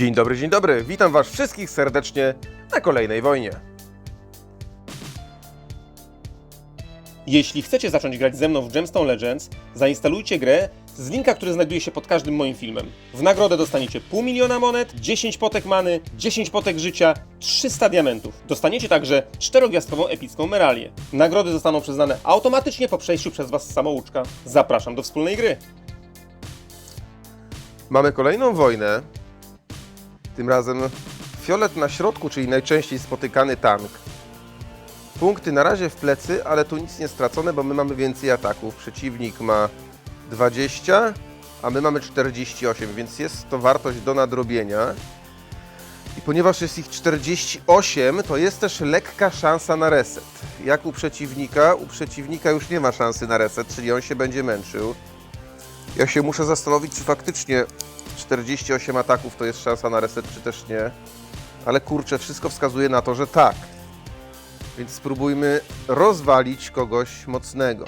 Dzień dobry, dzień dobry. Witam Was wszystkich serdecznie na kolejnej wojnie. Jeśli chcecie zacząć grać ze mną w Gemstone Legends, zainstalujcie grę z linka, który znajduje się pod każdym moim filmem. W nagrodę dostaniecie pół miliona monet, 10 potek many, 10 potek życia, 300 diamentów. Dostaniecie także czterogwiazdkową epicką meralię. Nagrody zostaną przyznane automatycznie po przejściu przez Was samouczka. Zapraszam do wspólnej gry. Mamy kolejną wojnę. Tym razem fiolet na środku, czyli najczęściej spotykany tank. Punkty na razie w plecy, ale tu nic nie stracone, bo my mamy więcej ataków. Przeciwnik ma 20, a my mamy 48, więc jest to wartość do nadrobienia. I ponieważ jest ich 48, to jest też lekka szansa na reset. Jak u przeciwnika? U przeciwnika już nie ma szansy na reset, czyli on się będzie męczył. Ja się muszę zastanowić, czy faktycznie 48 ataków to jest szansa na reset, czy też nie. Ale kurczę, wszystko wskazuje na to, że tak. Więc spróbujmy rozwalić kogoś mocnego.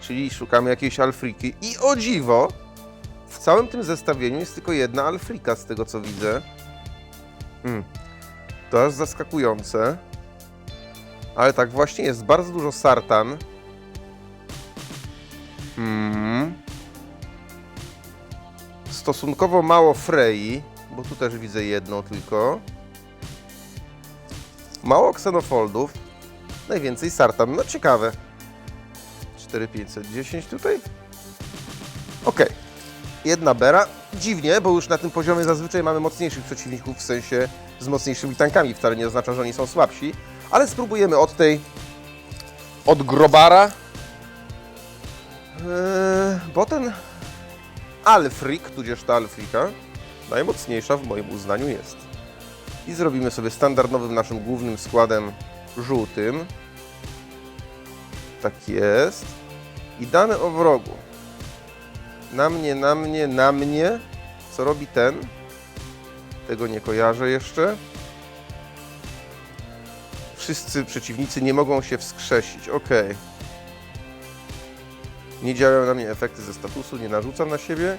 Czyli szukamy jakiejś alfriki. I o dziwo, w całym tym zestawieniu jest tylko jedna alfrika, z tego co widzę. Hmm. To aż zaskakujące. Ale tak właśnie jest bardzo dużo sartan. Hmm. Stosunkowo mało Frei, bo tu też widzę jedną tylko. Mało ksenofoldów. Najwięcej sartan. No ciekawe. 4510 tutaj. Ok. Jedna bera. Dziwnie, bo już na tym poziomie zazwyczaj mamy mocniejszych przeciwników, w sensie z mocniejszymi tankami. Wcale nie oznacza, że oni są słabsi. Ale spróbujemy od tej... Od Grobara. Eee, bo ten Alfrik, tudzież ta Alfrika, najmocniejsza w moim uznaniu jest. I zrobimy sobie standardowym naszym głównym składem żółtym. Tak jest. I dane o wrogu. Na mnie, na mnie, na mnie. Co robi ten? Tego nie kojarzę jeszcze. Wszyscy przeciwnicy nie mogą się wskrzesić. Ok. Nie działają na mnie efekty ze statusu, nie narzucam na siebie.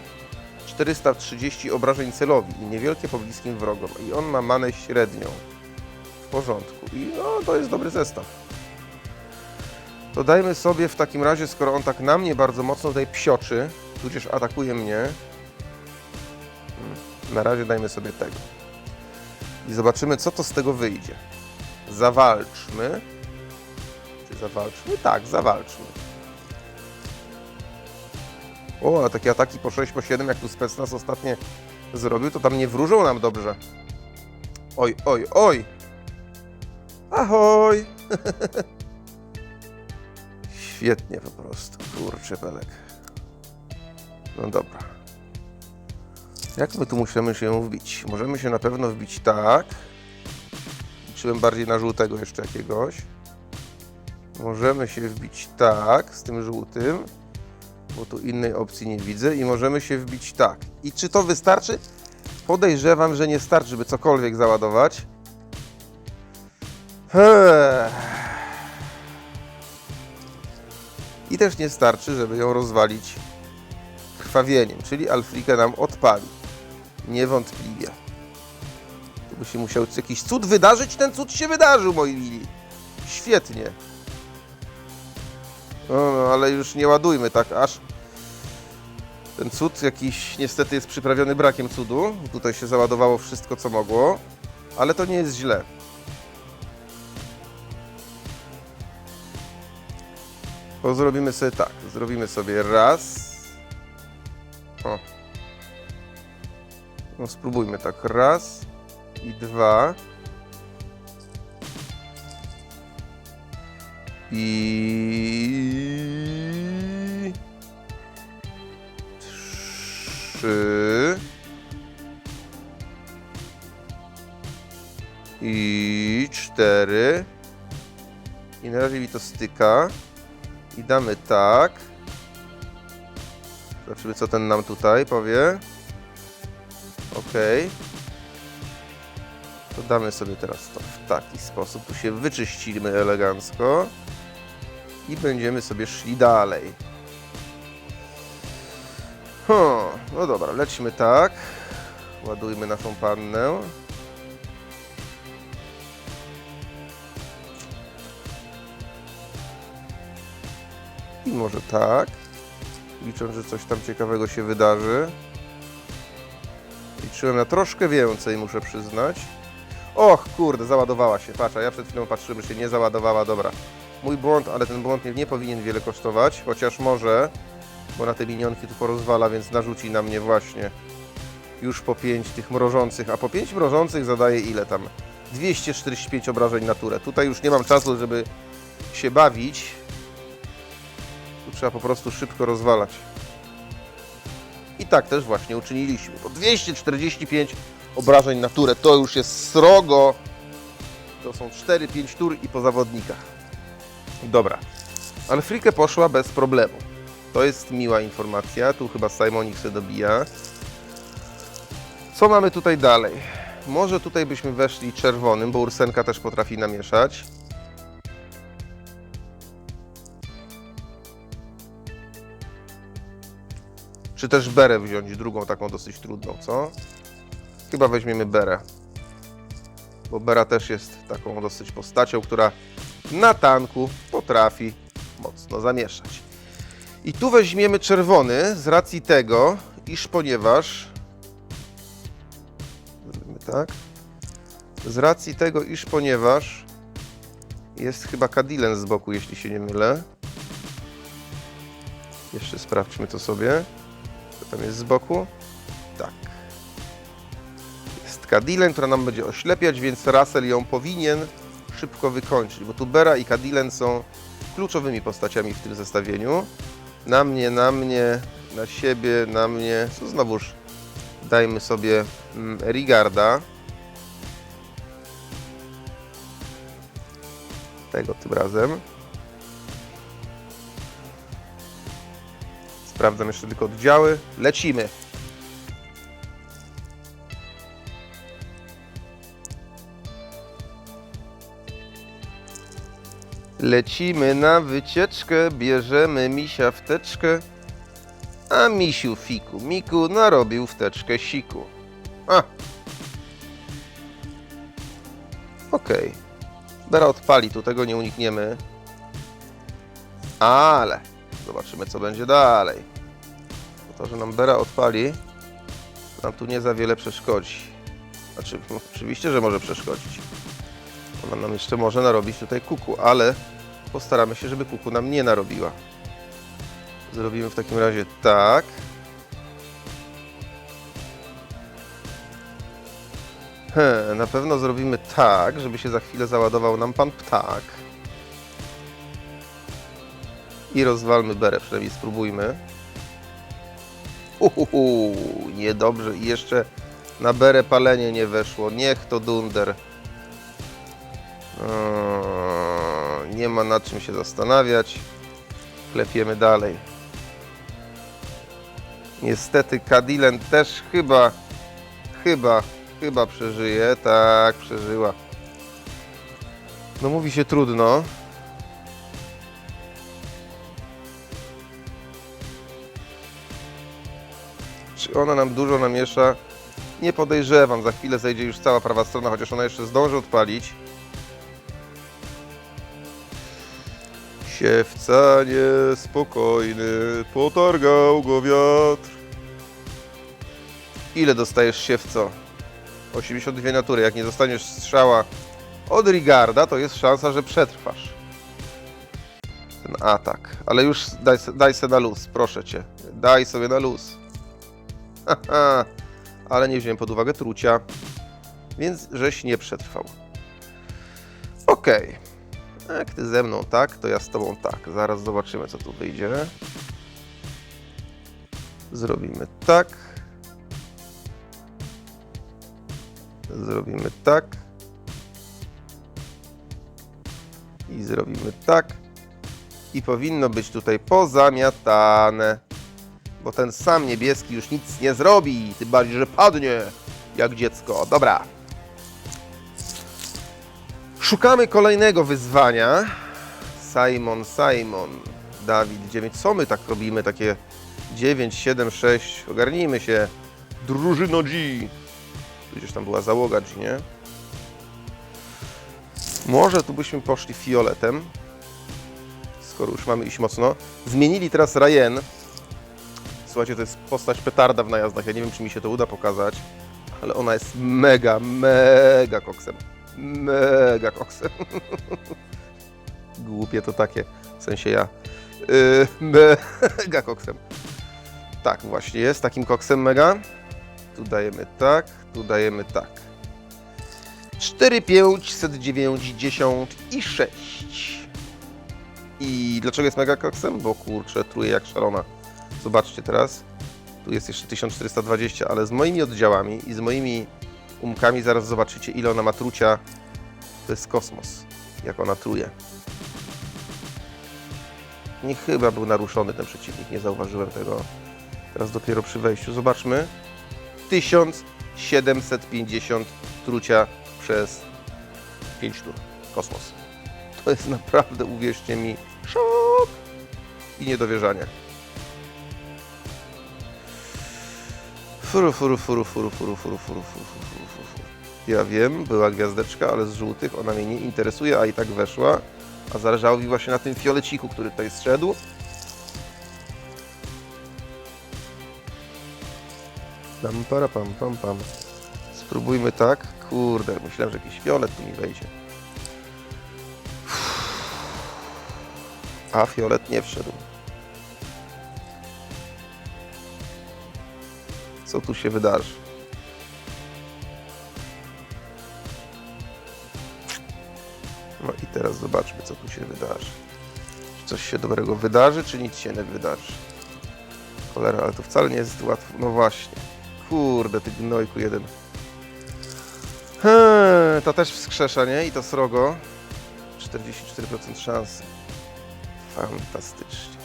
430 obrażeń celowi i niewielkie pobliskim wrogom. I on ma manę średnią. W porządku. I no, to jest dobry zestaw. Dodajmy sobie w takim razie, skoro on tak na mnie bardzo mocno tutaj psioczy, tudzież atakuje mnie, hmm, na razie dajmy sobie tego. I zobaczymy, co to z tego wyjdzie. Zawalczmy. Czy zawalczmy? Tak, zawalczmy. O, a takie ataki po 6, po 7, jak tu specnaz ostatnio zrobił, to tam nie wróżą nam dobrze. Oj, oj, oj! Ahoj! Świetnie po prostu, kurczę pelek. No dobra. Jak my tu musimy się wbić? Możemy się na pewno wbić tak. Liczyłem bardziej na żółtego jeszcze jakiegoś. Możemy się wbić tak, z tym żółtym bo tu innej opcji nie widzę i możemy się wbić tak. I czy to wystarczy? Podejrzewam, że nie starczy, by cokolwiek załadować. Eee. I też nie starczy, żeby ją rozwalić krwawieniem, czyli Alfrika nam odpali. Niewątpliwie. Tu by się musiał jakiś cud wydarzyć, ten cud się wydarzył, moi mili. Świetnie. No, no, ale już nie ładujmy tak aż. Ten cud jakiś niestety jest przyprawiony brakiem cudu. Tutaj się załadowało wszystko, co mogło, ale to nie jest źle. To zrobimy sobie tak. Zrobimy sobie raz. O. No spróbujmy tak. Raz i dwa. I trzy. I cztery. I na razie mi to styka. I damy tak. Zobaczymy co ten nam tutaj powie. Ok to damy sobie teraz to w taki sposób. Tu się wyczyścimy elegancko i będziemy sobie szli dalej. Hmm, no dobra, lecimy tak. Ładujmy naszą pannę. I może tak. Licząc, że coś tam ciekawego się wydarzy. Liczyłem na troszkę więcej, muszę przyznać. Och, kurde, załadowała się. Patrz, ja przed chwilą patrzyłem, że się nie załadowała. Dobra. Mój błąd, ale ten błąd nie, nie powinien wiele kosztować, chociaż może, bo na te minionki tu porozwala, więc narzuci na mnie właśnie już po 5 tych mrożących, a po 5 mrożących zadaje ile tam? 245 obrażeń na turę. Tutaj już nie mam czasu, żeby się bawić. Tu trzeba po prostu szybko rozwalać. I tak też właśnie uczyniliśmy. Po 245 obrażeń na turę. To już jest srogo. To są 4-5 tur i po zawodnikach. Dobra. Ale Frikę poszła bez problemu. To jest miła informacja. Tu chyba Simonik się dobija. Co mamy tutaj dalej? Może tutaj byśmy weszli czerwonym, bo Ursenka też potrafi namieszać. Czy też berę wziąć, drugą taką dosyć trudną, co? Chyba weźmiemy berę. Bo bera też jest taką dosyć postacią, która na tanku potrafi mocno zamieszać. I tu weźmiemy czerwony z racji tego, iż ponieważ tak. Z racji tego, iż ponieważ jest chyba Kadilen z boku, jeśli się nie mylę. Jeszcze sprawdźmy to sobie. Co tam jest z boku? Tak. Jest Kadilen, która nam będzie oślepiać, więc Russell ją powinien szybko wykończyć, bo tu Bera i Kadilen są kluczowymi postaciami w tym zestawieniu. Na mnie, na mnie, na siebie, na mnie. Co znowuż dajmy sobie mm, Rigarda. Tego tym razem. Sprawdzam jeszcze tylko oddziały. Lecimy. Lecimy na wycieczkę, bierzemy misia w teczkę. A misiu fiku, miku narobił w teczkę siku. A. Okej. Bera odpali, tu tego nie unikniemy. Ale zobaczymy co będzie dalej. To, że nam Bera odpali, nam tu nie za wiele przeszkodzi. Znaczy, oczywiście, że może przeszkodzić. Ona nam jeszcze może narobić tutaj kuku, ale postaramy się, żeby kuku nam nie narobiła. Zrobimy w takim razie tak. He, na pewno zrobimy tak, żeby się za chwilę załadował nam pan ptak. I rozwalmy berę, przynajmniej spróbujmy. Uhuhu, niedobrze. I jeszcze na berę palenie nie weszło. Niech to dunder. O, nie ma nad czym się zastanawiać. Klepiemy dalej. Niestety Kadilen też chyba, chyba, chyba przeżyje. Tak, przeżyła. No mówi się trudno. Czy ona nam dużo namiesza? Nie podejrzewam. Za chwilę zejdzie już cała prawa strona, chociaż ona jeszcze zdąży odpalić. Siewca niespokojny, potargał go wiatr. Ile dostajesz siewco? 82 natury. Jak nie dostaniesz strzała od Rigarda, to jest szansa, że przetrwasz. Ten atak. Ale już daj, daj se na luz, proszę cię. Daj sobie na luz. Haha. Ale nie wziąłem pod uwagę trucia, więc żeś nie przetrwał. Okej. Jak ty ze mną tak, to ja z tobą tak. Zaraz zobaczymy, co tu wyjdzie. Zrobimy tak. Zrobimy tak. I zrobimy tak. I powinno być tutaj pozamiatane. Bo ten sam niebieski już nic nie zrobi. Tym bardziej, że padnie jak dziecko. Dobra. Szukamy kolejnego wyzwania. Simon, Simon, Dawid 9. Co my tak robimy? Takie 9, 7, 6. Ogarnijmy się. Drużyno G. Gdzieś tam była załoga G, nie? Może tu byśmy poszli fioletem, skoro już mamy iść mocno. Zmienili teraz Ryan. Słuchajcie, to jest postać petarda w najazdach. Ja nie wiem, czy mi się to uda pokazać, ale ona jest mega, mega koksem. Mega koksem. Głupie to takie, w sensie ja. Yy, mega koksem. Tak, właśnie jest takim koksem mega. Tu dajemy tak, tu dajemy tak. 4, 590 i 6. I dlaczego jest mega koksem? Bo kurczę, truje jak szalona. Zobaczcie teraz. Tu jest jeszcze 1420, ale z moimi oddziałami i z moimi umkami zaraz zobaczycie, ile ona ma trucia. To jest kosmos, jak ona truje. Nie chyba był naruszony ten przeciwnik, nie zauważyłem tego. Teraz dopiero przy wejściu. Zobaczmy. 1750 trucia przez 5 tur. Kosmos. To jest naprawdę, uwierzcie mi, szok i niedowierzanie. Furu, furu, furu, furu, furu, furu, furu, furu, furu, furu. Ja wiem, była gwiazdeczka, ale z żółtych ona mnie nie interesuje, a i tak weszła. A zależało mi właśnie na tym fioleciku, który tutaj zszedł. Para, pam, pam, pam. Spróbujmy tak. Kurde, myślałem, że jakiś fiolet tu mi wejdzie. A fiolet nie wszedł. Co tu się wydarzy? No i teraz zobaczmy, co tu się wydarzy. Czy coś się dobrego wydarzy, czy nic się nie wydarzy? Cholera, ale to wcale nie jest łatwo. No właśnie. Kurde, ty gnojku jeden. Hmm, to też wskrzesza, nie? I to srogo. 44% szans. Fantastycznie.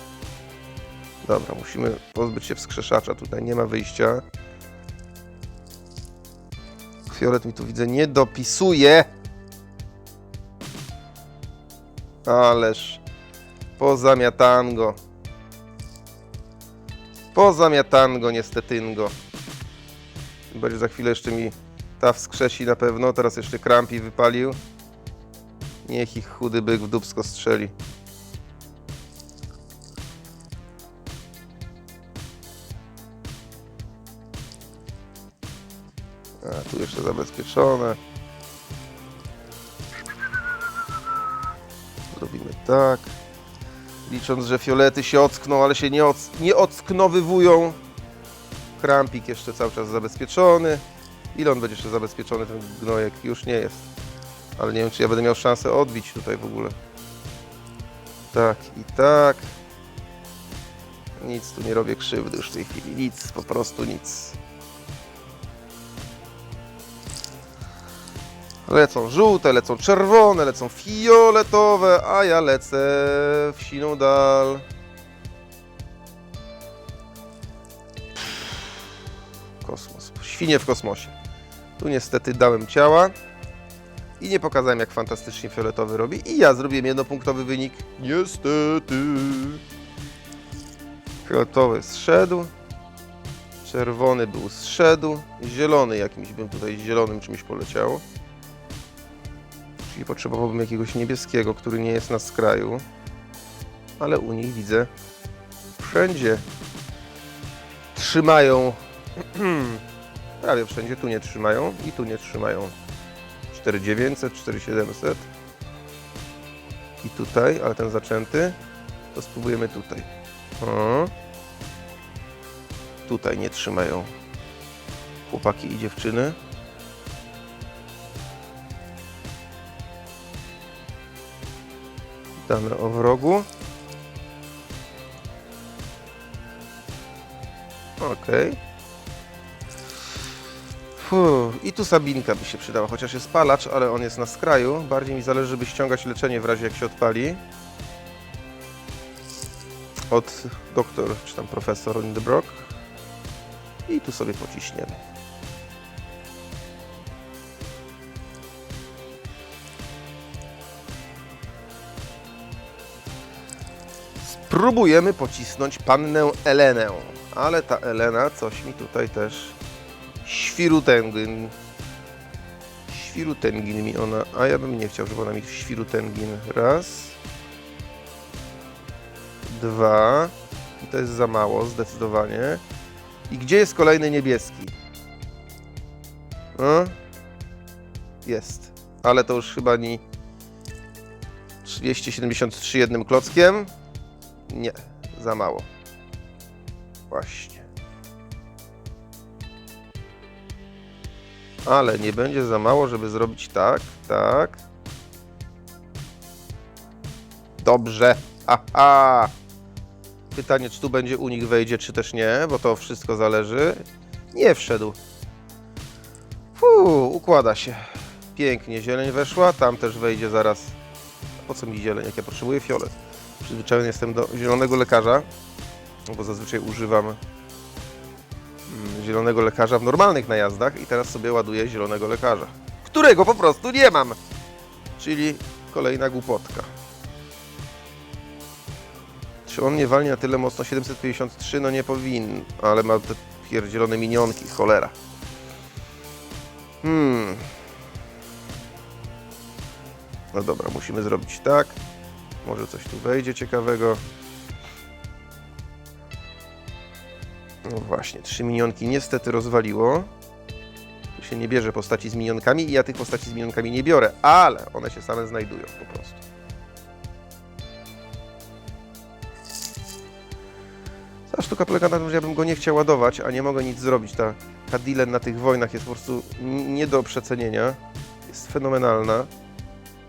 Dobra, musimy pozbyć się wskrzeszacza. Tutaj nie ma wyjścia. Fiolet mi tu widzę nie dopisuje. Ależ pozamiatango. Pozamiatango niestetyngo. Będzie za chwilę jeszcze mi ta wskrzesi na pewno. Teraz jeszcze Krampi wypalił. Niech ich chudy byk w dubsko strzeli. Jeszcze zabezpieczone. Zrobimy tak. Licząc, że fiolety się ockną, ale się nie, oc nie ocknowywują. Krampik jeszcze cały czas zabezpieczony. Ile on będzie jeszcze zabezpieczony, ten gnojek? Już nie jest. Ale nie wiem, czy ja będę miał szansę odbić tutaj w ogóle. Tak i tak. Nic tu nie robię krzywdy już w tej chwili. Nic, po prostu nic. Lecą żółte, lecą czerwone, lecą fioletowe, a ja lecę w siną dal. Kosmos. Świnie w kosmosie. Tu niestety dałem ciała i nie pokazałem jak fantastycznie fioletowy robi i ja zrobiłem jednopunktowy wynik. Niestety. Fioletowy zszedł. Czerwony był zszedł. Zielony jakimś bym tutaj zielonym czymś poleciał. Czyli potrzebowałbym jakiegoś niebieskiego, który nie jest na skraju. Ale u nich widzę wszędzie trzymają. Prawie wszędzie tu nie trzymają i tu nie trzymają. 4900, 4700. I tutaj, ale ten zaczęty, to spróbujemy tutaj. O. Tutaj nie trzymają chłopaki i dziewczyny. Damy o wrogu. Okej. Fuh, I tu Sabinka by się przydała, chociaż jest palacz, ale on jest na skraju. Bardziej mi zależy, żeby ściągać leczenie w razie jak się odpali. Od doktor, czy tam profesor Lindebrock. I tu sobie pociśniemy. Spróbujemy pocisnąć pannę Elenę. Ale ta Elena coś mi tutaj też świrutęgyn świrutęgin mi ona, a ja bym nie chciał, żeby ona mi świrutęgin. Raz. Dwa. I to jest za mało, zdecydowanie. I gdzie jest kolejny niebieski? O? Jest. Ale to już chyba nie... 273 jednym klockiem. Nie, za mało. Właśnie. Ale nie będzie za mało, żeby zrobić tak, tak. Dobrze. Aha. Pytanie, czy tu będzie u nich wejdzie, czy też nie, bo to wszystko zależy. Nie wszedł. Fuu, układa się. Pięknie, zieleń weszła, tam też wejdzie zaraz. Po co mi zieleń, jak ja potrzebuję fiolet? Przyzwyczajony jestem do zielonego lekarza, no bo zazwyczaj używam mm, zielonego lekarza w normalnych najazdach i teraz sobie ładuję zielonego lekarza, którego po prostu nie mam. Czyli kolejna głupotka. Czy on nie walnie na tyle mocno? 753? No nie powinien, ale ma te pierdzielone minionki, cholera. Hmm. No dobra, musimy zrobić tak. Może coś tu wejdzie ciekawego. No właśnie, trzy minionki niestety rozwaliło. Tu się nie bierze postaci z minionkami i ja tych postaci z minionkami nie biorę, ale one się same znajdują po prostu. Ta sztuka polega na tym, że ja bym go nie chciał ładować, a nie mogę nic zrobić. Ta Kadilen na tych wojnach jest po prostu nie do przecenienia. Jest fenomenalna,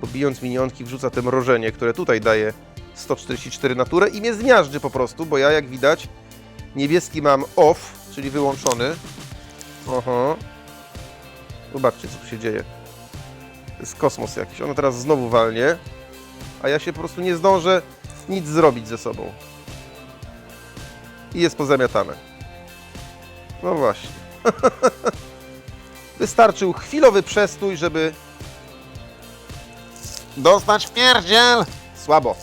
bo bijąc minionki wrzuca te mrożenie, które tutaj daje 144 naturę i mnie zmiażdży po prostu, bo ja jak widać niebieski mam off, czyli wyłączony. Oho. Zobaczcie, co tu się dzieje. To jest kosmos jakiś. Ono teraz znowu walnie, a ja się po prostu nie zdążę nic zrobić ze sobą. I jest pozamiatane. No właśnie. Wystarczył chwilowy przestój, żeby dostać pierdziel. Słabo.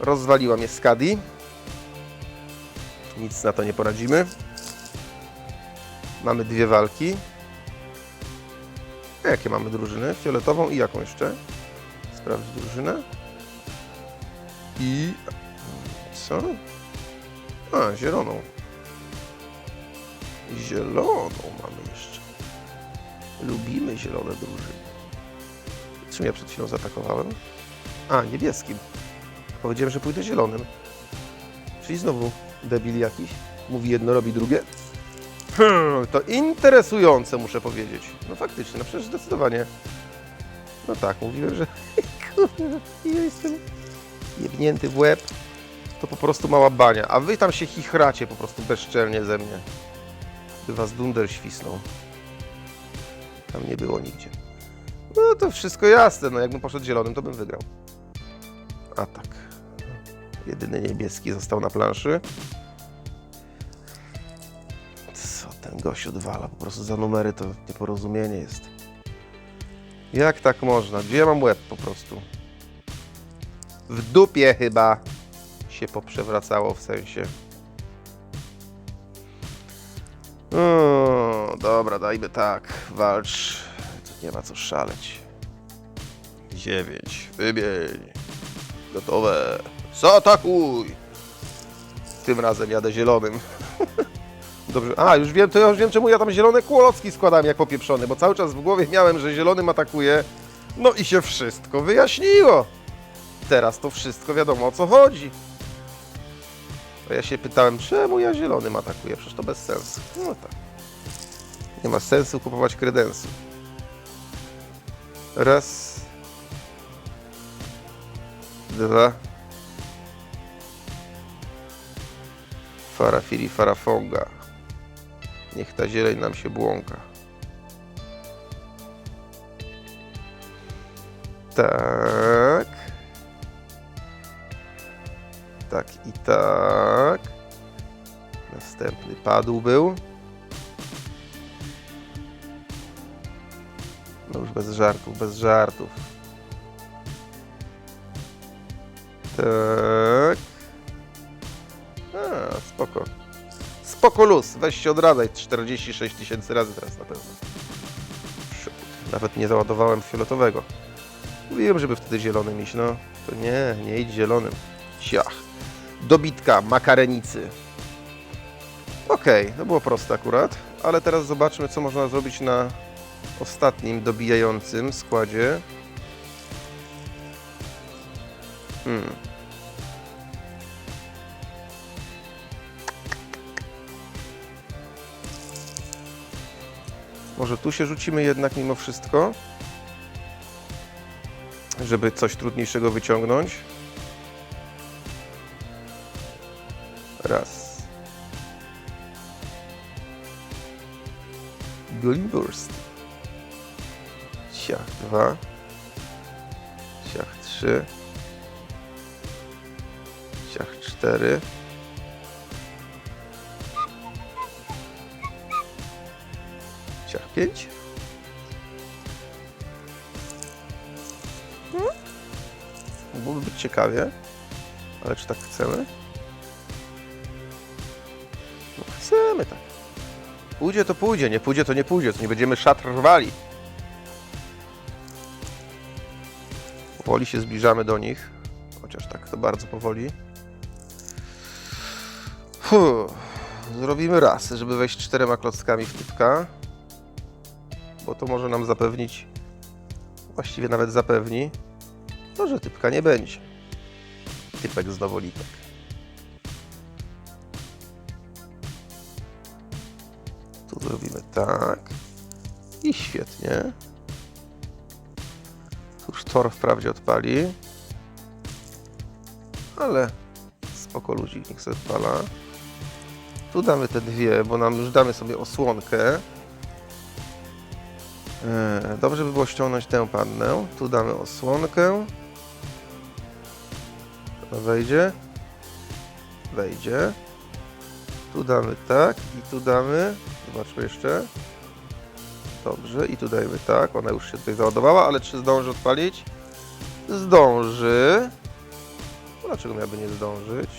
Rozwaliła mnie Skadi. Nic na to nie poradzimy. Mamy dwie walki. A Jakie mamy drużyny? Fioletową i jaką jeszcze? Sprawdź drużynę. I... Co? A, zieloną. Zieloną mamy jeszcze. Lubimy zielone drużyny. Czym ja przed chwilą zaatakowałem? A, niebieskim. Powiedziałem, że pójdę zielonym. Czyli znowu debil jakiś. Mówi jedno, robi drugie. Hmm, to interesujące, muszę powiedzieć. No faktycznie, no przecież zdecydowanie. No tak, mówiłem, że kurde, ja jestem jebnięty w łeb. To po prostu mała bania. A wy tam się chichracie po prostu bezczelnie ze mnie. By was dunder świsnął. Tam nie było nigdzie. No to wszystko jasne. No jakbym poszedł zielonym, to bym wygrał. A tak. Jedyny niebieski został na planszy. Co ten gość odwala? Po prostu za numery to nieporozumienie jest. Jak tak można? Gdzie ja mam łeb po prostu? W dupie chyba się poprzewracało w sensie. O, dobra, dajmy tak. Walcz. Nie ma co szaleć. Dziewięć. Wybień. Gotowe. Zaatakuj! Tym razem jadę zielonym. Dobrze. A, już wiem, to ja już wiem, czemu ja tam zielone kłolocki składam jak popieprzony, bo cały czas w głowie miałem, że zielonym atakuje. No i się wszystko wyjaśniło. Teraz to wszystko wiadomo o co chodzi. A ja się pytałem, czemu ja zielonym atakuję? Przecież to bez sensu. No tak. Nie ma sensu kupować kredensu. Raz. Dwa. Farafiri farafonga. Niech ta zieleń nam się błąka. Tak. Tak i tak. Następny padł był. Bez żartów, bez żartów. Tak. A, spoko. Spoko luz. Weź się odradzaj 46 tysięcy razy teraz na pewno. Nawet nie załadowałem fioletowego. Mówiłem, żeby wtedy zielonym iść, no. To nie, nie idź zielonym. Ciach. Dobitka makarenicy. Okej, to było proste akurat, ale teraz zobaczmy, co można zrobić na ostatnim dobijającym składzie. Hmm. Może tu się rzucimy jednak mimo wszystko, żeby coś trudniejszego wyciągnąć. Raz. Glimburst. Dwa. Ciach trzy. Ciach cztery. Pięć. Hmm? Być ciekawie, ale czy tak chcemy? No chcemy tak. Pójdzie to pójdzie, nie pójdzie to nie pójdzie, to nie będziemy szatr rwali. Powoli się zbliżamy do nich, chociaż tak to bardzo powoli. Zrobimy raz, żeby wejść czterema klockami w typka, bo to może nam zapewnić, właściwie nawet zapewni, to, że typka nie będzie. Typek znowu litek. Tu zrobimy tak. I świetnie. Tor wprawdzie odpali. Ale spoko ludzik niech sobie odpala. Tu damy te dwie, bo nam już damy sobie osłonkę. Eee, Dobrze by było ściągnąć tę pannę. Tu damy osłonkę. Wejdzie. Wejdzie. Tu damy tak i tu damy. Zobaczmy jeszcze. Dobrze, i tu dajemy tak. Ona już się tutaj załadowała, ale czy zdąży odpalić? Zdąży. Dlaczego miałaby nie zdążyć?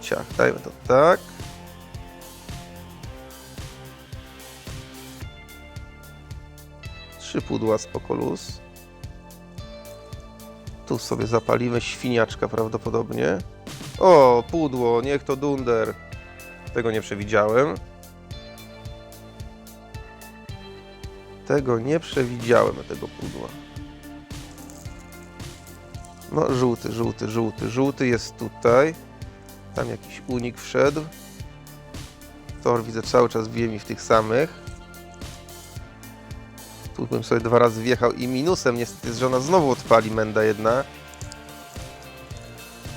Ciach, dajmy to tak. Trzy pudła spoko luz. Tu sobie zapalimy świniaczka prawdopodobnie. O, pudło, niech to dunder. Tego nie przewidziałem. Tego nie przewidziałem, tego pudła. No, żółty, żółty, żółty, żółty jest tutaj. Tam jakiś unik wszedł. Tor widzę cały czas wije mi w tych samych. Tu bym sobie dwa razy wjechał i minusem niestety jest, że ona znowu odpali menda jedna.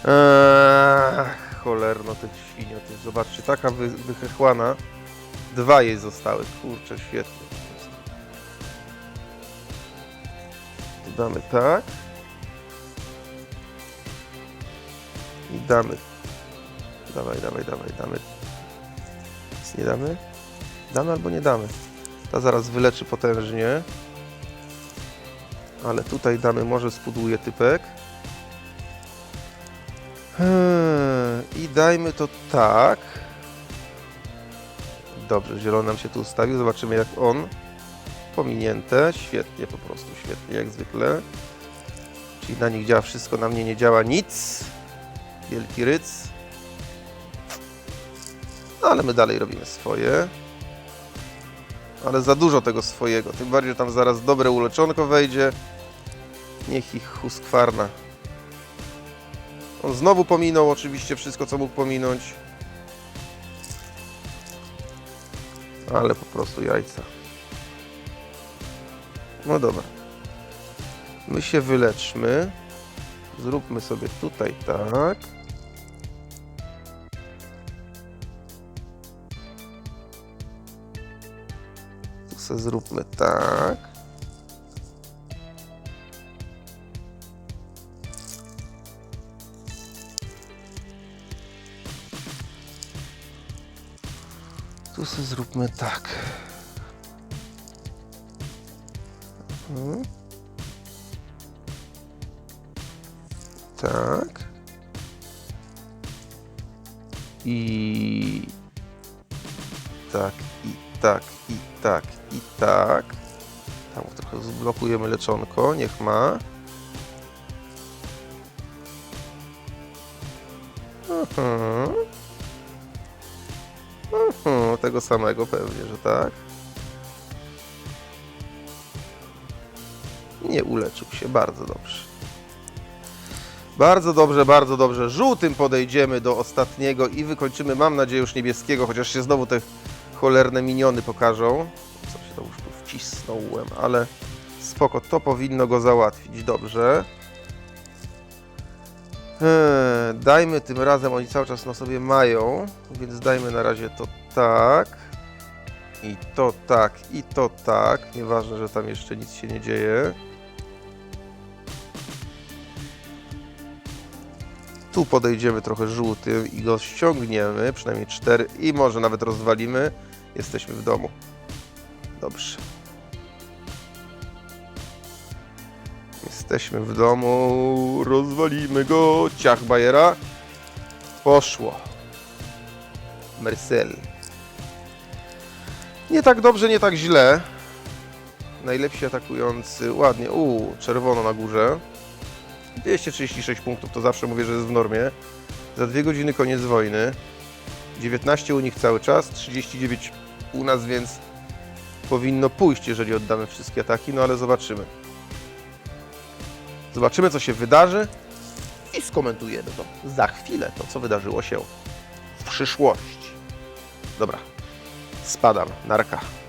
Eee, cholerno te świnio, zobaczcie, taka wy. Dwa jej zostały, kurczę, świetnie. Damy tak. I damy. Dawaj, dawaj, dawaj, damy. Nic nie damy? Damy albo nie damy. Ta zaraz wyleczy potężnie. Ale tutaj damy, może spudłuje typek. Eee, I dajmy to tak. Dobrze, zielony nam się tu ustawił. Zobaczymy jak on. Pominięte. Świetnie, po prostu świetnie, jak zwykle. Czyli na nich działa wszystko, na mnie nie działa nic. Wielki ryc. No, ale my dalej robimy swoje. Ale za dużo tego swojego. Tym bardziej, że tam zaraz dobre uleczonko wejdzie. Niech ich huskwarna. On znowu pominął oczywiście wszystko, co mógł pominąć. Ale po prostu jajca. No dobra. My się wyleczmy. Zróbmy sobie tutaj tak. Tu sobie zróbmy tak. Tu sobie zróbmy tak. Tak. I tak, i tak, i tak, i tak. Tam trochę zblokujemy leczonko, niech ma. Mhm. Mhm, tego samego pewnie, że tak. Nie uleczył się, bardzo dobrze. Bardzo dobrze, bardzo dobrze. Żółtym podejdziemy do ostatniego i wykończymy, mam nadzieję, już niebieskiego, chociaż się znowu te cholerne miniony pokażą. Co się to już tu wcisnąłem, ale spoko, to powinno go załatwić. Dobrze. Eee, dajmy tym razem, oni cały czas na sobie mają, więc dajmy na razie to tak. I to tak, i to tak. Nieważne, że tam jeszcze nic się nie dzieje. Tu podejdziemy trochę żółtym i go ściągniemy, przynajmniej cztery i może nawet rozwalimy. Jesteśmy w domu. Dobrze. Jesteśmy w domu, rozwalimy go. Ciach Bajera. Poszło. Mercel. Nie tak dobrze, nie tak źle. Najlepsi atakujący. Ładnie. Uuu, czerwono na górze. 236 punktów, to zawsze mówię, że jest w normie. Za dwie godziny koniec wojny. 19 u nich cały czas, 39 u nas, więc powinno pójść, jeżeli oddamy wszystkie ataki, no ale zobaczymy. Zobaczymy, co się wydarzy i skomentujemy to za chwilę, to co wydarzyło się w przyszłości. Dobra, spadam, narka.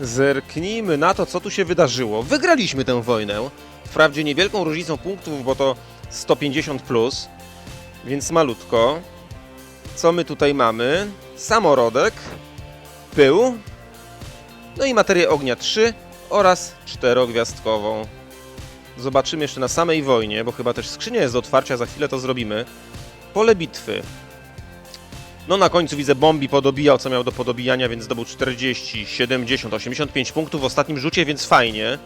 Zerknijmy na to, co tu się wydarzyło. Wygraliśmy tę wojnę. Wprawdzie niewielką różnicą punktów, bo to 150 plus, więc malutko. Co my tutaj mamy? Samorodek, pył, no i materię ognia 3 oraz czterogwiazdkową. Zobaczymy jeszcze na samej wojnie, bo chyba też skrzynia jest do otwarcia, za chwilę to zrobimy. Pole bitwy. No na końcu widzę Bombi podobijał, co miał do podobijania, więc zdobył 40, 70, 85 punktów w ostatnim rzucie, więc fajnie.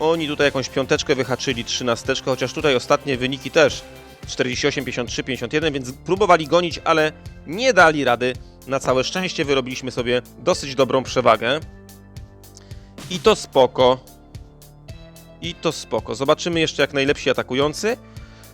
Oni tutaj jakąś piąteczkę wyhaczyli, trzynasteczkę, chociaż tutaj ostatnie wyniki też 48, 53, 51, więc próbowali gonić, ale nie dali rady. Na całe szczęście wyrobiliśmy sobie dosyć dobrą przewagę. I to spoko. I to spoko. Zobaczymy jeszcze jak najlepsi atakujący.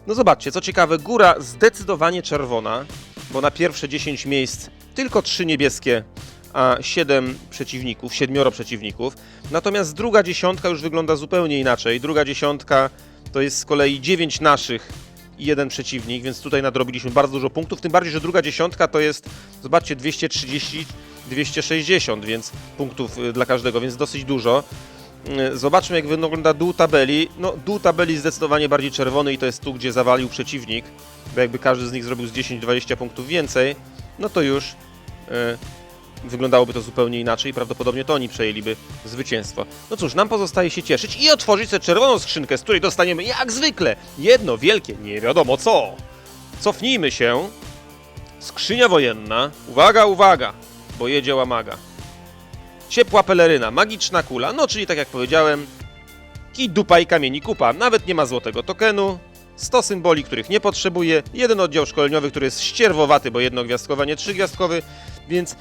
No zobaczcie, co ciekawe, góra zdecydowanie czerwona, bo na pierwsze 10 miejsc tylko 3 niebieskie, a 7 przeciwników, 7 przeciwników. Natomiast druga dziesiątka już wygląda zupełnie inaczej. Druga dziesiątka to jest z kolei 9 naszych i jeden przeciwnik, więc tutaj nadrobiliśmy bardzo dużo punktów. Tym bardziej, że druga dziesiątka to jest, zobaczcie, 230, 260, więc punktów y, dla każdego, więc dosyć dużo. Y, Zobaczmy, jak wygląda dół tabeli. No, dół tabeli zdecydowanie bardziej czerwony i to jest tu, gdzie zawalił przeciwnik. Bo jakby każdy z nich zrobił z 10-20 punktów więcej, no to już y, wyglądałoby to zupełnie inaczej. Prawdopodobnie to oni przejęliby zwycięstwo. No cóż, nam pozostaje się cieszyć i otworzyć sobie czerwoną skrzynkę, z której dostaniemy jak zwykle jedno wielkie, nie wiadomo co. Cofnijmy się. Skrzynia wojenna. Uwaga, uwaga, bo jedzie łamaga. Ciepła peleryna, magiczna kula, no czyli tak jak powiedziałem, kij dupa i kamieni kupa. Nawet nie ma złotego tokenu, 100 symboli, których nie potrzebuje, jeden oddział szkoleniowy, który jest ścierwowaty, bo jednogwiazdkowy, a nie trzygwiazdkowy, więc y,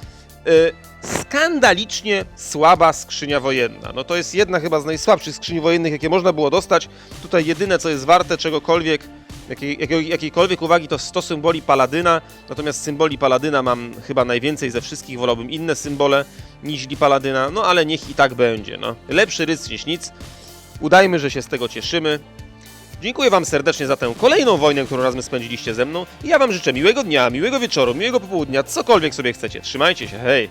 skandalicznie słaba skrzynia wojenna. No to jest jedna chyba z najsłabszych skrzyni wojennych, jakie można było dostać. Tutaj jedyne, co jest warte czegokolwiek, jakiej, jakiej, jakiejkolwiek uwagi, to 100 symboli paladyna, natomiast symboli paladyna mam chyba najwięcej ze wszystkich, wolałbym inne symbole niż paladyna, no ale niech i tak będzie, no. Lepszy rys niż nic. Udajmy, że się z tego cieszymy. Dziękuję Wam serdecznie za tę kolejną wojnę, którą razem spędziliście ze mną. I ja Wam życzę miłego dnia, miłego wieczoru, miłego popołudnia, cokolwiek sobie chcecie. Trzymajcie się, hej!